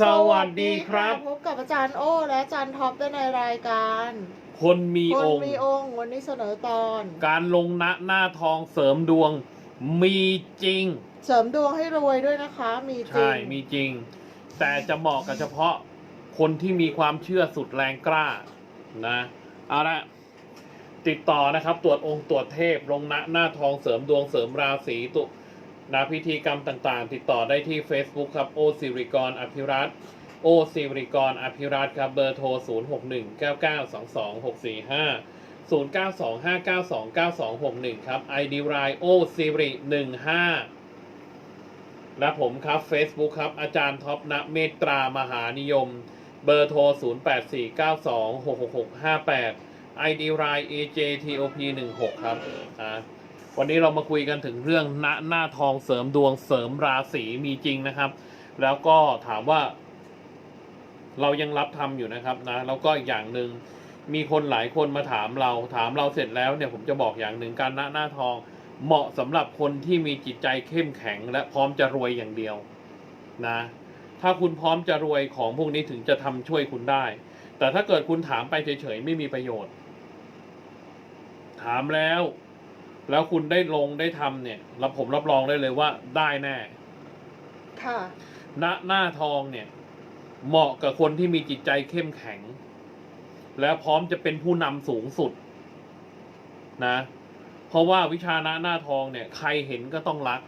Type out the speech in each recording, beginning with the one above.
สวัสดีครับ พบกับอาจารย์โอ้และอาจารย์ท็อปได้ในรายการคนมีคนองค์ มีองค์วันนี้เสนอตอน การลงณหน้าทองเสริมดวง มีจริง เสริมดวงให้รวยด้วยนะคะ มีจริใช่งมีจริง แต่จะเหมาะกับเฉพาะคนที่มีความเชื่อสุดแรงกล้านะเอาละติดต่อนะครับ ตรวจองค์ตรวจเทพลงณหน้าทองเสริมดวงเสริมราศีตุ นะพิธีกรรมต่างๆ ติดต่อได้ที่ Facebook ครับโอสิริกรอภิรัตโอสิริกรอภิรัตครับเบอร์โทร 0 6 1 9 9 2 2 6 4 5 0 9 2 5 9 2 9 2 6 1 ครับ ID รายโอสิริ15 และผมครับ Facebook ครับ อาจารย์ท็อปณเมตตามหานิยม เบอร์โทร 0849266658 ID ราย AJTOP16 ครับอ่า วันนี้เรามาคุยกันถึงเรื่องณหน้าทองเสริมดวงเสริมราศีมีจริงนะครับ แล้วก็ถามว่า เรายังรับทำอยู่นะครับนะแล้วก็อีกอย่างหนึ่งมีคนหลายคนมาถามเราถามเราเสร็จแล้วเนี่ยผมจะบอกอย่างหนึ่งการณหน้าทอง เหมาะสำหรับคนที่มีจิตใจเข้มแข็ง และพร้อมจะรวยอย่างเดียวนะ ถ้าคุณพร้อมจะรวยของพวกนี้ถึงจะทำช่วยคุณได้ แต่ถ้าเกิดคุณถามไปเฉยๆไม่มีประโยชน์ ถามแล้ว แล้วคุณได้ลงได้ทำเนี่ยรับผมรับรองได้เลยว่าได้แน่ค่ะ ณหน้าทองเนี่ย เหมาะกับคนที่มีจิตใจเข้มแข็ง และพร้อมจะเป็นผู้นำสูงสุด นะ เพราะว่าวิชาณหน้าทองเนี่ย ใครเห็นก็ต้องรัก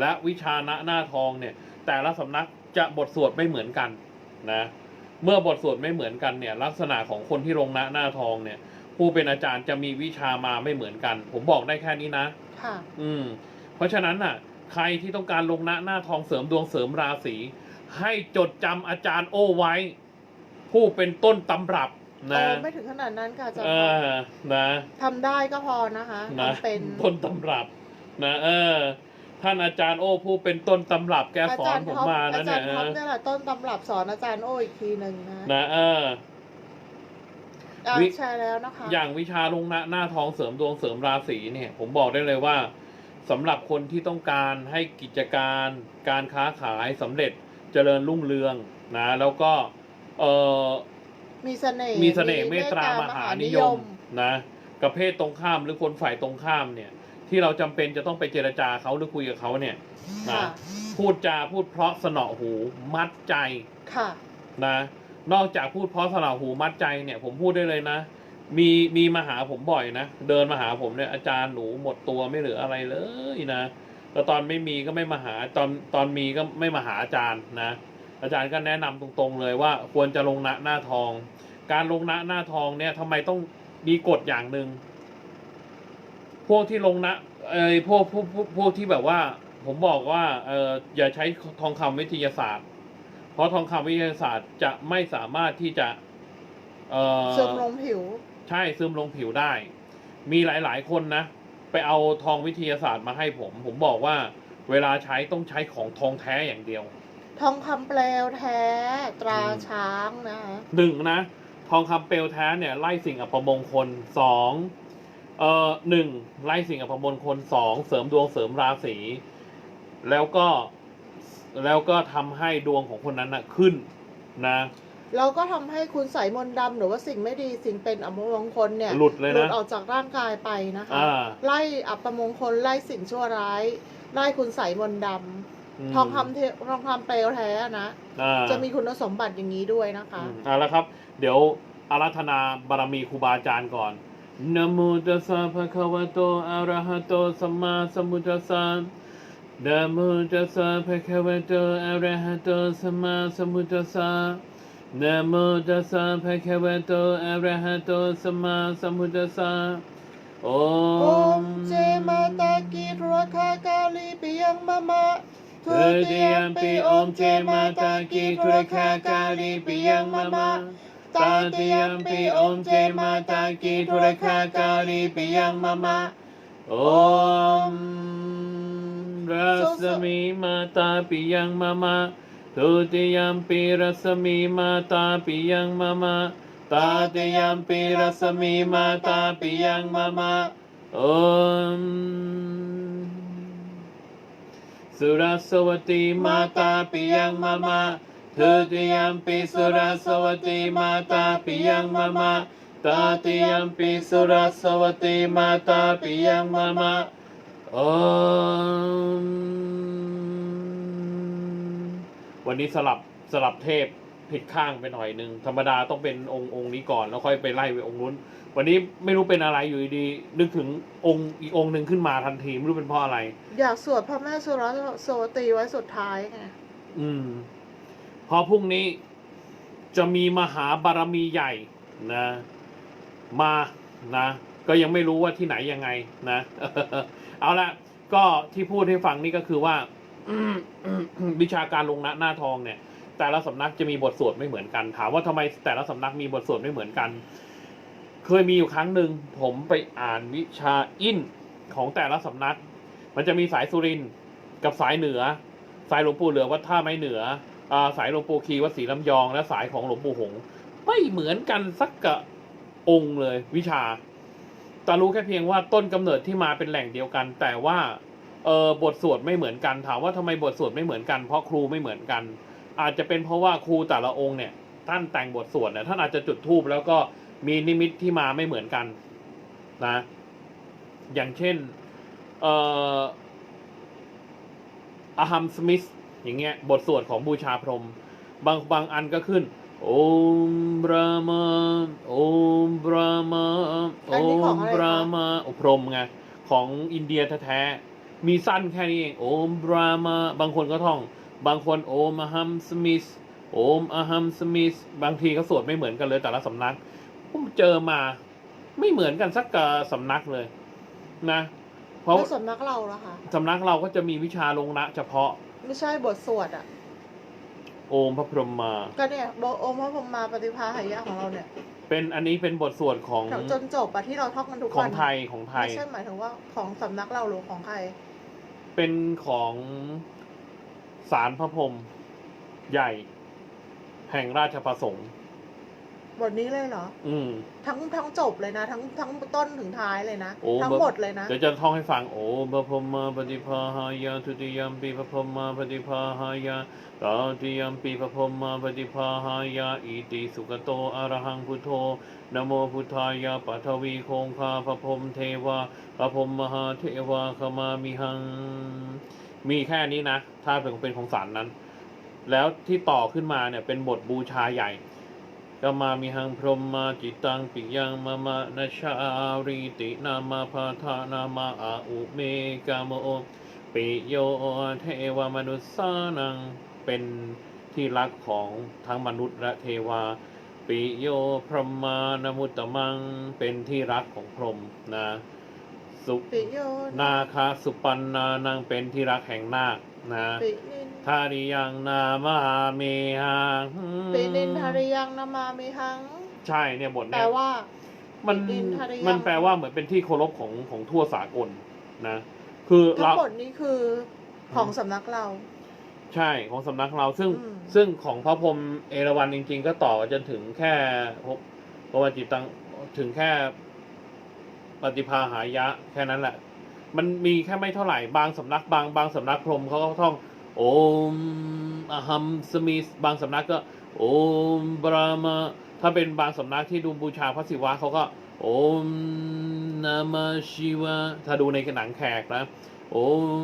และวิชาณหน้าทองเนี่ย แต่ละสำนักจะบทสวดไม่เหมือนกัน นะ เมื่อบทสวดไม่เหมือนกันเนี่ย ลักษณะของคนที่ลงณหน้าทองเนี่ย ผู้เป็นอาจารย์จะมีวิชามาไม่เหมือนกัน ผมบอกได้แค่นี้นะ ค่ะ อืม เพราะฉะนั้นน่ะ ใครที่ต้องการลงหน้าหน้าทองเสริมดวงเสริมราศีให้จดจำอาจารย์โอไว้ ผู้เป็นต้นตำรับโตนะไม่ถึงขนาดนั้นค่ะอาจารเอย์ท็อปอนะทำได้ก็พอนะคะนะทำเป็นต้นตำรับ นะเออ ท่านอาจารย์โอผู้เป็นต้นตำรับแกอาสอจานรย์ผมท็อปมาอานะจาเนี่รยย์ท็อปเนี่ยแหละต้นตำรับสอนอาจารย์โอ้อีกทีหนึ่งนะ นะเออ อ่าวิ ใช่แล้วนะคะอย่างวิชาลงหน้าหน้าทองเสริมดวงเสริมราศีเนี่ย ผมบอกได้เลยว่าสำหรับคนที่ต้องการให้กิจการการค้าขายสำเร็จเจริญรุ่งเรืองนะแล้วก็เออมีเสน่ห์มีเสน่ห์เมตตามหานิยมนะกับเพศตรงข้ามหรือคนฝ่ายตรงข้ามเนี่ย ที่เราจำเป็นจะต้องไปเจรจาเขาหรือคุยกับเขาเนี่ยนะค่ะพูดจาพูดเพราะสนอหูมัดใจค่ะ นะ นอกจากพูดเพราะสนอหูมัดใจเนี่ย ผมพูดได้เลยนะ มีมีมาหาผมบ่อยนะ เดินมาหาผมเนี่ยอาจารย์หนูหมดตัวไม่เหลืออะไรเลยนะแล้วตอนไม่มีก็ไม่มาหาตอนตอนมีก็ไม่มาหาอาจารย์นะ อาจารย์ก็แนะนำตรงๆเลยว่าควรจะลงณหน้าทอง การลงณหน้าทองเนี่ยทำไมต้องมีกฎอย่างหนึ่งพวกที่ลงณเอ้พวกพวกพวกที่แบบว่า ผมบอกว่าเอออย่าใช้ทองคำวิทยาศาสตร์ ราะทองคำวิทยาศาสตร์จะไม่สามารถที่จะเออซึมลงผิว ใช่ซึมลงผิวได้ มีหลาย ๆ คนนะ ไปเอาทองวิทยาศาสตร์มาให้ผม ผมบอกว่า เวลาใช้ต้องใช้ของทองแท้อย่างเดียว ทองคำเปลวแท้ตราอืมช้างนะคะหนึ่งนะ ทองคำเปลวแท้เนี่ยไล่สิ่งอัปมงคลสองเอ่อหนึ่งไล่สิ่งอัปมงคลสองเสริมดวงเสริมราศีแล้วก็ แล้วก็ทำให้ดวงของคนนั้นนะขึ้นนะ แล้วก็ทำให้คุณใส่มนต์ดำหรือว่าสิ่งไม่ดีสิ่งเป็นอัปมงคลเนี่ยหลุดเลยหลุดนะออกจากร่างกายไปนะคะ อ่า ไล่อัปมงคลไล่สิ่งชั่วร้าย ไล่คุณใส่มนต์ดมำทองคำเททองคำเปลวแท้นะอ่า จะมีคุณสมบัติอย่างนี้ด้วยนะคะอืมเอาละครับ เดี๋ยวอารัธนาบารมีครูบาอาจารย์ก่อนนะโมตัสสะภะคะวะโตอะระหะโตสัมมาสัมพุทธัสสะ นะโมตัสสะภะคะวะโตอะระหะโตสัมมาสัมพุทธัสสะนะโมตัสสะภะคะวะโตอะระหะโตสัมมาสัมพุทธัสสะโอโอมมเจมาตากีทรคากาลีปิยังมะมะทุติยมปีโอมเจมาตากีทุรคากาลีปิยังมะมะตาติยมปีโอมเจมาตากีทุรคากาลีปิยังมะมะโอม รัสมีมาตาปิยังมะมะทุติยมปีรัสมีมาตาปิยังมะมะตาติยมปีรัสมีมาตาปิยังมะมะโอมสุรสวตีมาตาปิยังมะมะทุติยมปิสุรสวัสติมาตาปิยังมะมะตาติยมปิสุรสวัสติมาตาปิยังมะมะ วันนี้สลับสลับเทพผิดข้างไปหน่อยหนึ่งธรรมดาต้องเป็นองค์องค์นี้ก่อนแล้วค่อยไปไล่ไปองค์นู้น วันนี้ไม่รู้เป็นอะไรอยู่ดีๆนึกถึงองค์อีกองค์หนึ่งขึ้นมาทันทีไม่รู้เป็นเพราะอะไร อยากสวดพระแม่สุรสวัสตีไว้สุดท้ายไงอืม พอพรุ่งนี้จะมีมหาบารมีใหญ่นะ มานะ ก็ยังไม่รู้ว่าที่ไหนยังไงนะ เอาละก็ที่พูดให้ฟังนี่ก็คือว่าวิชาการลงหน้าหน้าทองเนี่ย แต่ละสำนักจะมีบทสวดไม่เหมือนกัน ถามว่าทำไมแต่ละสำนักมีบทสวดไม่เหมือนกัน เคยมีอยู่ครั้งหนึ่งผมไปอ่านวิชาอินของแต่ละสำนัก มันจะมีสายสุรินกับสายเหนือ สายหลวงปู่เหลือวัดท่าไม้เหนืออสายหลวงปู่คีวัดศรีลำยอง และสายของหลวงปู่หง ไม่เหมือนกันสักกะองค์เลยวิชา แต่รู้แค่เพียงว่าต้นกำเนิดที่มาเป็นแหล่งเดียวกัน แต่ว่าเออบทสวดไม่เหมือนกันถามว่าทำไมบทสวดไม่เหมือนกัน เพราะครูไม่เหมือนกัน อาจจะเป็นเพราะว่าครูแต่ละองค์เนี่ยท่านแต่งบทสวดเนี่ยท่านอาจจะจุดธูปแล้วก็มีนิมิตที่มาไม่เหมือนกันนะอย่างเช่นเอ่ออาฮัมสมิธอย่างเงี้ยบทสวดของบูชาพรหมบางบางอันก็ขึ้น มบรามาโอมบรามาโออันนี้ขอมงอะไรบราคะมาโอพรหมไงของอินเดียแท้ๆมีสั้นแค่นี้เองโอมบรามาบางคนก็ท่อง บางคนโอมอาฮัมสมิธโอมอาฮัมสมิธบางทีก็สวดไม่เหมือนกันเลยแต่ละสำนักผมเจอมาไม่เหมือนกันสักกะสำนักเลยนะ เพราะแล้วสำนักเราล่ะคะสำนักเราก็จะมีวิชาลงนะเฉพาะ ไม่ใช่บทสวดอะ โอมพระพรหมมา ก็เนี่ยบทโอมพระพรหมมาปฏิภาหายะของเราเนี่ยเป็นอันนี้เป็นบทสวดของจนจบอะที่เราท่องกันทุกขอวังนไทยของไทยไม่ใช่หมายถึงว่าของสำนักเราหรือของใคร เป็นของสารพระพรหมใหญ่ แห่งราชประสงค์ บทนี้เลยเหรอ อืม ทั้งทั้งจบเลยนะ ทั้งทั้งต้นถึงท้ายเลยนะ โอ้ ทั้งแบบหมดเลยนะ เดี๋ยวจะท่องให้ฟังโอพระพรหมมาปฏิภาหายาทุติยมปีพระพรหมมาปฏิภาหายาตาติยมปีพระพรหมมาปฏิภาหายาอิติสุกโตอะระหังพุทโธนะโมพุทธายาปัทวีโคงคาพระพรหมเทวาพระพรหมมหาเทวาขมามิหัง มีแค่นี้นะ ถ้าเป็นเป็นของสารนั้น แล้วที่ต่อขึ้นมาเนี่ยเป็นบทบูชาใหญ่ ก็มามีหังพรหมมาจิตตังปิยังมะมะนะชาริตินามาพาธานามาอาอุเมกามโอปิโยเทวมนุสสานังเป็นที่รักของทั้งมนุษย์และเทวา ปิโยพรหมานมุตตมังเป็นที่รักของพรหมนะสุปิโยนาคาสุปันนานังเป็นที่รักแห่งนาคนะปินิน ทาริยังนามาเมหังปินินทาริยังนามามิหัง ใช่เนี่ยบทแปลเนี้ยว่า มันปินินทาริยัง มันแปลว่าเหมือนเป็นที่เคารพของของทั่วสากลนะ คือทั้เรางหมดนี้คือของสำนักเรา ใช่ของสำนักเราซึ่งอืม ซึ่งของพระพรหมเอราวัณจริง ๆ ก็ต่อจนถึงแค่พระวจิตังถึงแค่ปฏิภาหายะแค่นั้นแหละ มันมีแค่ไม่เท่าไหร่บางสำนักบางบางสำนักพรหมเขาก็ท่อง โอมอหัมสมิสบางสำนักก็ โอมบรามาถ้าเป็นบางสำนักที่ดูบูชาพระศิวะเขาก็ โอมนามาชิวะถ้าดูในหนังแขกนะโอ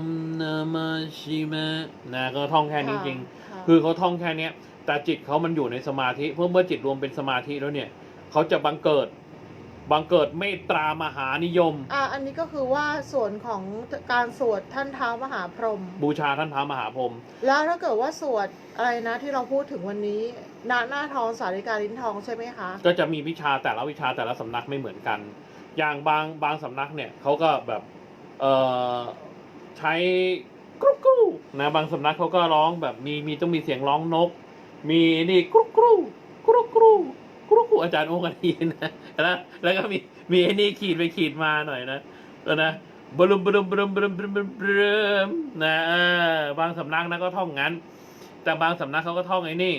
มนามาชิมะนะก็ท่องแค่นี้จริงค่ะคือเขาท่องแค่เนี้ยแต่จิตเขามันอยู่ในสมาธิ เพื่อเมื่อจิตรวมเป็นสมาธิแล้วเนี่ย เขาจะบังเกิด บังเกิดเมตตามหานิยม อะอันนี้ก็คือว่าส่วนของการสวดท่านเท้ามหาพรหมบูชาท่านท้ามหาพรหมแล้วถ้าเกิดว่าสวดอะไรนะที่เราพูดถึงวันนี้หน้าหน้าทองสาริกาลิ้นทองใช่ไหมคะ ก็จะมีวิชาแต่ละวิชาแต่ละสำนักไม่เหมือนกัน อย่างบางบางสำนักเนี่ยเขาก็แบบเอ่อใช้กรุกกรูนะบางสำนักเขาก็ร้องแบบมีมีต้องมีเสียงร้องนก มีนี่กรุกกรูกรุกกรูกรุกกรู อาจารย์โอกันทีนะแล้วแล้วก็มีมีไอ้นี่ขีดไปขีดมาหน่อยนะแล้วนะบลุมบลุมบลุมบลุมบลุมบลุมบลุมนะบางสำนักนะก็ท่องงั้น แต่บางสำนักเขาก็ท่องไอ้นี่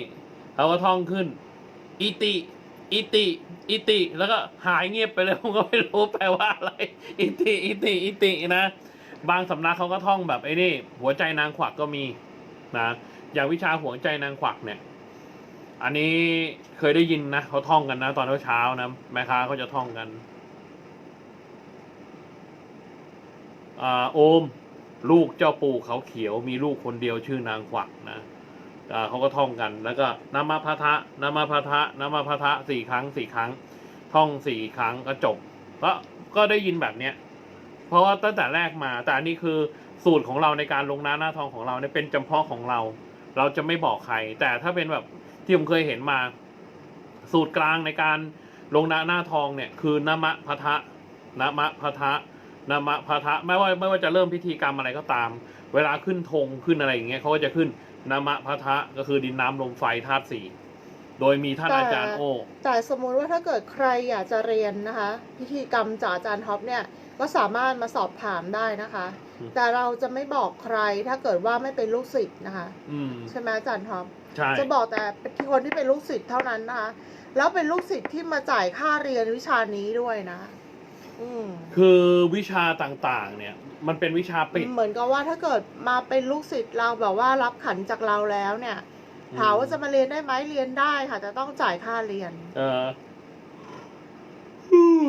เขาก็ท่องขึ้น อิติอิติ อิติ แล้วก็หายเงียบไปเลยผมก็ไม่รู้แปลว่าอะไร อิติ อิติ อิตินะ บางสำนักเขาก็ท่องแบบไอ้นี่ หัวใจนางขวักก็มีนะ อย่างวิชาหัวใจนางขวักเนี่ย อันนี้เคยได้ยินนะเขาท่องกันนะ ตอนเช้าๆนะแม่ค้าเขาจะท่องกันอ่าโอม ลูกเจ้าปู่เขาเขียว มีลูกคนเดียวชื่อนางกวักนะเขาก็ท่องกัน แล้วก็นามาพะทะนามาพะทะนามาพะทะสี่ครั้งสี่ครั้ง ท่องสี่ครั้งก็จบก็ก็ได้ยินแบบเนี้ยเพราะว่าตั้งแต่แรกมา แต่อันนี้คือสูตรของเราในการลงหน้าหน้าทองของเราเนี่ยเป็นจำเพาะของเรา เราจะไม่บอกใคร แต่ถ้าเป็นแบบ ที่ผมเคยเห็นมา สูตรกลางในการลงหน้าหน้าทองเนี่ย คือนามะพะทะนามะพะทะนามะพะทะไม่ว่าไม่ว่าจะเริ่มพิธีกรรมอะไรก็ตาม เวลาขึ้นธงขึ้นอะไรอย่างเงี้ยเขาก็จะขึ้นนามะพะทะก็คือดินน้ำลมไฟธาตุสี่โดยมีท่านอาจารย์โอแต่สมมุติว่าถ้าเกิดใครอยากจะเรียนนะคะ พิธีกรรมจากอาจารย์ท็อปเนี่ยก็สามารถมาสอบถามได้นะคะอืมแต่เราจะไม่บอกใครถ้าเกิดว่าไม่เป็นลูกศิษย์นะคะอืมใช่ไหมอาจารย์ท็อป ใช่ จะบอกแต่เป็นคนที่เป็นลูกศิษย์เท่านั้นนะคะแล้วเป็นลูกศิษย์ที่มาจ่ายค่าเรียนวิชานี้ด้วยนะ อืม คือวิชาต่างๆ เนี่ย มันเป็นวิชาปิด เหมือนกับว่าถ้าเกิดมาเป็นลูกศิษย์เราแบบว่ารับขันจากเราแล้วเนี่ยอืม ถามว่าจะมาเรียนได้ไหมเรียนได้ค่ะจะต้องจ่ายค่าเรียนเออ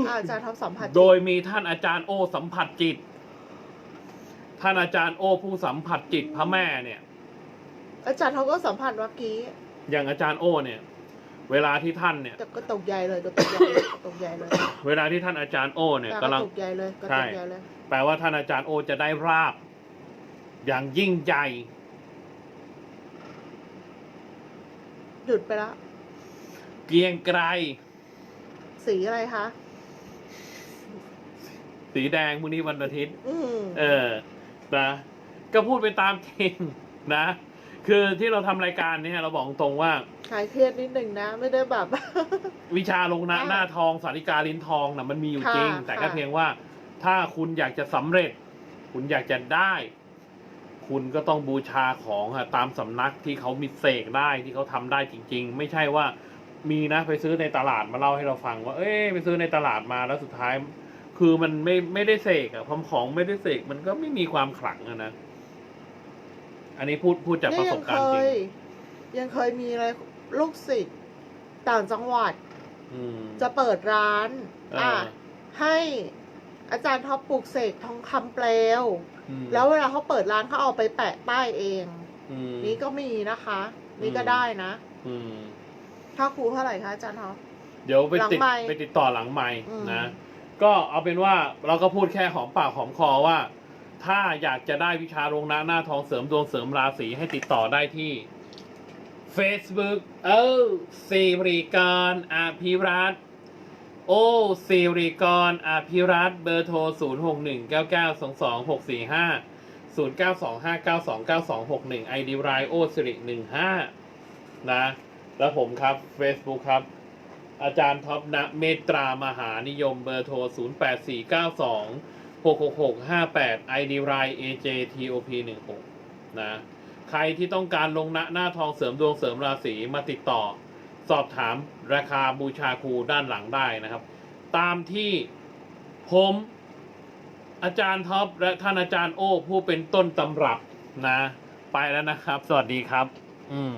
อะอาจารย์ท็อปสัมผัสจิตโดยมีท่านอาจารย์โอสัมผัสจิต ท่านอาจารย์โอผู้สัมผัสจิตพระแม่เนี่ย อาจารย์เขาก็สัมผัสเมื่อกี้ อย่างอาจารย์โอเนี่ย เวลาที่ท่านเนี่ย แต่ก็ตกใหญ่เลยก็ตกใหญ่เลยก็ตกใหญ่เลยเวลาที่ท่านอาจารย์โอเนี่ยแต่กำลังตกใหญ่เลยก็ใช่ตกใหญ่เลย แปลว่าท่านอาจารย์โอจะได้ราบ อย่างยิ่งใหญ่หยุดไปแล้วเกรียงไกรสีอะไรคะสีแดงพรุ่งนี้วันอาทิตย์ อืม เออ นะ ก็พูดไปตามจริงนะ คือที่เราทำรายการเนี่ยเราบอกตรงว่าคลายเครียดนิดหนึ่งนะ ไม่ได้แบบ วิชาลงหน้าอ่าหน้าทองสาริกาลิ้นทองนะมันมีอยู่จริงค่ะแต่ก็ค่ะ เพียงว่าถ้าคุณอยากจะสำเร็จ คุณอยากจะได้ คุณก็ต้องบูชาของอะตามสำนักที่เขามีเสกได้ที่เขาทำได้จริง ๆ ไม่ใช่ว่ามีนะไปซื้อในตลาดมาเล่าให้เราฟังว่า เอ้ยไปซื้อในตลาดมาแล้วสุดท้าย คือมันไม่ไม่ได้เสกอะพอของไม่ได้เสกมันก็ไม่มีความขลังอะนะ อันนี้พูดพูดจากประสบการณ์จริงยยังเคยมีอะไรลูกศิษย์ต่างจังหวัด อืม จะเปิดร้านเอออ่อะให้อาจารย์ท็อปปลูกเสกทองคำเปลว อืมแล้วเวลาเขาเปิดร้านเขาเอาไปแปะป้ายเอง อืม นี่ก็มีนะคะ นี่ก็อืม ได้นะ อืม ค่าครูเท่าไหร่คะอาจารย์ท็อป เดี๋ยวไปติดหลังไมค์ไปติดต่อหลังไม้อืม นะ ก็เอาเป็นว่าเราก็พูดแค่หอมปากหอมคอว่า ถ้าอยากจะได้วิชาลงหน้าหน้าทองเสริมดวงเสริมราศีให้ติดต่อได้ที่ Facebook เออสิริกรอภิรัตโอสิริกรอภิรัตเบอร์โทร 0 6 1 9 9 2 2 6 4 5 0 9 2 5 9 2 9 2 6 1 ID รายโอสิริ15 นะ แล้วผมครับ Facebook ครับ อาจารย์ท็อปนะเมตรามหานิยมเบอร์โทร 0 8 4 9 2 6 6 6 5 8 ID ราย AJTOP 16นะ ใครที่ต้องการลงหน้าหน้าทองเสริมดวงเสริมราศีมาติดต่อ สอบถามราคาบูชาครูด้านหลังได้นะครับ ตามที่ผมอาจารย์ท็อปและท่านอาจารย์โอ้ผู้เป็นต้นตำรับนะ ไปแล้วนะครับ สวัสดีครับ อืม